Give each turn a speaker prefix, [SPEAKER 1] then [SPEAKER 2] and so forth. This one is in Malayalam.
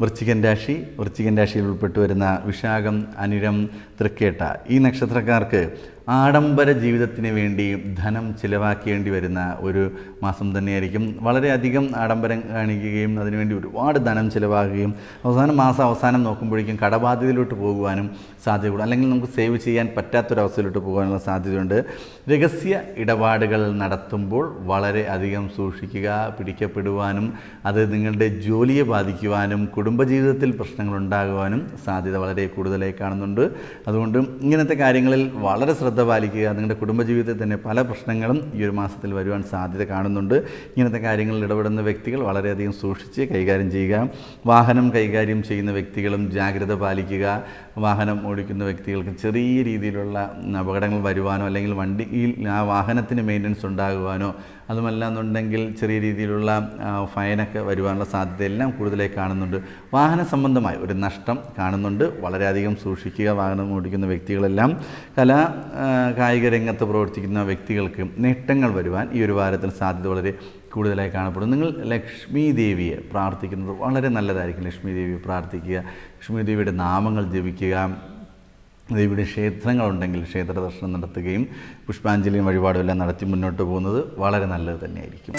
[SPEAKER 1] വൃശ്ചികൻ രാശി വൃശ്ചികൻ രാശിയിൽ ഉൾപ്പെട്ടു വരുന്ന വിശാഖം അനിരം തൃക്കേട്ട ഈ നക്ഷത്രക്കാർക്ക് ആഡംബര ജീവിതത്തിന് വേണ്ടി ധനം ചിലവാക്കേണ്ടി വരുന്ന ഒരു മാസം തന്നെയായിരിക്കും. വളരെയധികം ആഡംബരം കാണിക്കുകയും അതിനുവേണ്ടി ഒരുപാട് ധനം ചിലവാക്കുകയും അവസാനം മാസം അവസാനം നോക്കുമ്പോഴേക്കും കടബാധ്യതയിലോട്ട് പോകുവാനും സാധ്യതയുള്ളൂ അല്ലെങ്കിൽ നമുക്ക് സേവ് ചെയ്യാൻ പറ്റാത്തൊരവസ്ഥയിലോട്ട് പോകാനുള്ള സാധ്യതയുണ്ട്. രഹസ്യ ഇടപാടുകൾ നടത്തുമ്പോൾ വളരെ അധികം സൂക്ഷിക്കുക പിടിക്കപ്പെടുവാനും അത് നിങ്ങളുടെ ജോലിയെ ബാധിക്കുവാനും കുടുംബജീവിതത്തിൽ പ്രശ്നങ്ങൾ ഉണ്ടാകുവാനും സാധ്യത വളരെ കൂടുതലായി കാണുന്നുണ്ട്. അതുകൊണ്ട് ഇങ്ങനത്തെ കാര്യങ്ങളിൽ വളരെ ശ്രദ്ധ പാലിക്കുക നിങ്ങളുടെ കുടുംബജീവിതത്തിൽ തന്നെ പല പ്രശ്നങ്ങളും ഈ ഒരു മാസത്തിൽ വരുവാൻ സാധ്യത കാണുന്നുണ്ട്. ഇങ്ങനത്തെ കാര്യങ്ങളിൽ ഇടപെടുന്ന വ്യക്തികൾ വളരെയധികം സൂക്ഷിച്ച് കൈകാര്യം ചെയ്യുക. വാഹനം കൈകാര്യം ചെയ്യുന്ന വ്യക്തികളും ജാഗ്രത പാലിക്കുക. വാഹനം ഓടിക്കുന്ന വ്യക്തികൾക്ക് ചെറിയ രീതിയിലുള്ള അപകടങ്ങൾ വരുവാനോ അല്ലെങ്കിൽ വണ്ടിയിൽ ആ വാഹനത്തിന് മെയിന്റനൻസ് ഉണ്ടാകുവാനോ അതുമല്ല എന്നുണ്ടെങ്കിൽ ചെറിയ രീതിയിലുള്ള ഫൈനൊക്കെ വരുവാനുള്ള സാധ്യതയെല്ലാം കൂടുതലായി കാണുന്നുണ്ട്. വാഹന സംബന്ധമായി ഒരു നഷ്ടം കാണുന്നുണ്ട്. വളരെയധികം സൂക്ഷിക്കുക വാഹനം ഓടിക്കുന്ന വ്യക്തികളെല്ലാം. കലാ കായിക രംഗത്ത് പ്രവർത്തിക്കുന്ന വ്യക്തികൾക്ക് നേട്ടങ്ങൾ വരുവാൻ ഈ ഒരു വാരത്തിൽ സാധ്യത വളരെ കൂടുതലായി കാണപ്പെടും. നിങ്ങൾ ലക്ഷ്മി ദേവിയെ പ്രാർത്ഥിക്കുന്നത് വളരെ നല്ലതായിരിക്കും. ലക്ഷ്മി ദേവിയെ പ്രാർത്ഥിക്കുക. ലക്ഷ്മി ദേവിയുടെ നാമങ്ങൾ ജപിക്കുക. ദേവിയുടെ ക്ഷേത്രങ്ങളുണ്ടെങ്കിൽ ക്ഷേത്ര ദർശനം നടത്തുകയും പുഷ്പാഞ്ജലിയും വഴിപാടുമെല്ലാം നടത്തി മുന്നോട്ട് പോകുന്നത് വളരെ നല്ലത് തന്നെയായിരിക്കും.